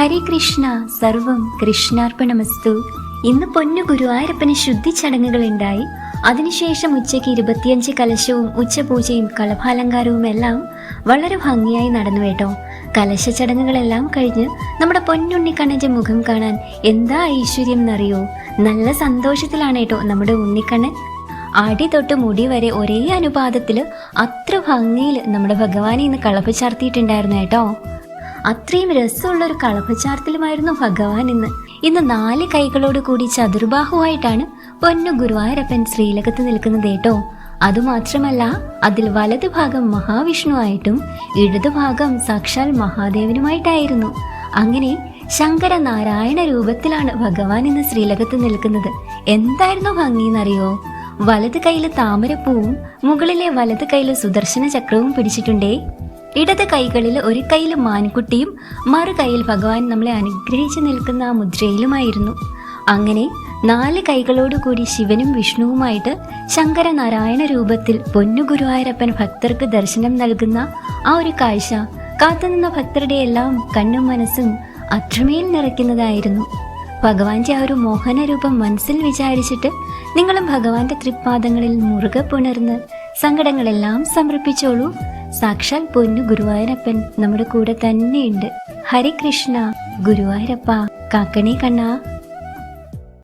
ഹരേ കൃഷ്ണ സർവം കൃഷ്ണാർപ്പണമസ്തു. ഇന്ന് പൊന്നു ഗുരുവായൂരപ്പന് ശുദ്ധി ചടങ്ങുകൾ ഉണ്ടായി അതിനുശേഷം ഉച്ചയ്ക്ക് ഇരുപത്തിയഞ്ച് കലശവും ഉച്ചപൂജയും കളഭാലങ്കാരവും എല്ലാം വളരെ ഭംഗിയായി നടന്നു കേട്ടോ. കലശ ചടങ്ങുകളെല്ലാം കഴിഞ്ഞ് നമ്മുടെ പൊന്നുണ്ണിക്കണ്ണന്റെ മുഖം കാണാൻ എന്താ ഐശ്വര്യം എന്നറിയോ? നല്ല സന്തോഷത്തിലാണ് കേട്ടോ നമ്മുടെ ഉണ്ണിക്കണ്ണൻ അടി തൊട്ട് മുടി വരെ ഒരേ അനുപാതത്തിൽ അത്ര ഭംഗിയിൽ നമ്മുടെ ഭഗവാനെ ഇന്ന് കളപ്പ് ചാർത്തിയിട്ടുണ്ടായിരുന്നു കേട്ടോ. അത്രയും രസമുള്ള ഒരു കളപ്പച്ചാർത്തിലുമായിരുന്നു ഭഗവാൻ ഇന്ന്. ഇന്ന് നാല് കൈകളോട് കൂടി ചതുർബാഹുവായിട്ടാണ് പൊന്നു ഗുരുവായൂരപ്പൻ ശ്രീലകത്ത് നിൽക്കുന്നത് കേട്ടോ. അതുമാത്രമല്ല അതിൽ വലതു ഭാഗം മഹാവിഷ്ണുവായിട്ടും ഇടതുഭാഗം സാക്ഷാൽ മഹാദേവനുമായിട്ടായിരുന്നു. അങ്ങനെ ശങ്കരനാരായണ രൂപത്തിലാണ് ഭഗവാൻ ഇന്ന് ശ്രീലകത്ത് നിൽക്കുന്നത്. എന്തായിരുന്നു ഭംഗി എന്നറിയോ വലത് കയ്യിൽ താമരപ്പൂവും മുകളിലെ വലത് കയ്യിൽ സുദർശന ചക്രവും പിടിച്ചിട്ടുണ്ടേ. ഇടത് കൈകളിൽ ഒരു കയ്യിൽ മാൻകുട്ടിയും മറു കൈയിൽ ഭഗവാൻ നമ്മളെ അനുഗ്രഹിച്ചു നിൽക്കുന്ന ആ മുദ്രയിലുമായിരുന്നു. അങ്ങനെ നാല് കൈകളോടുകൂടി ശിവനും വിഷ്ണുവുമായിട്ട് ശങ്കരനാരായണ രൂപത്തിൽ പൊന്നു ഗുരുവായൂരപ്പൻ ഭക്തർക്ക് ദർശനം നൽകുന്ന ആ ഒരു കാഴ്ച കാത്തുനിന്ന ഭക്തരുടെ എല്ലാം കണ്ണും മനസ്സും അത്രമേൽ നിറയ്ക്കുന്നതായിരുന്നു. ഭഗവാന്റെ ആ ഒരു മോഹന രൂപം മനസ്സിൽ വിചാരിച്ചിട്ട് നിങ്ങളും ഭഗവാന്റെ തൃപ്പാദങ്ങളിൽ മുറുകെ പുണർന്ന് സങ്കടങ്ങളെല്ലാം സമർപ്പിച്ചോളൂ. സാക്ഷാൽ പൊന്നു ഗുരുവായൂരപ്പൻ നമ്മുടെ കൂടെ തന്നെയുണ്ട്. ഹരികൃഷ്ണ ഗുരുവായൂരപ്പ കാക്കണേ കണ്ണ.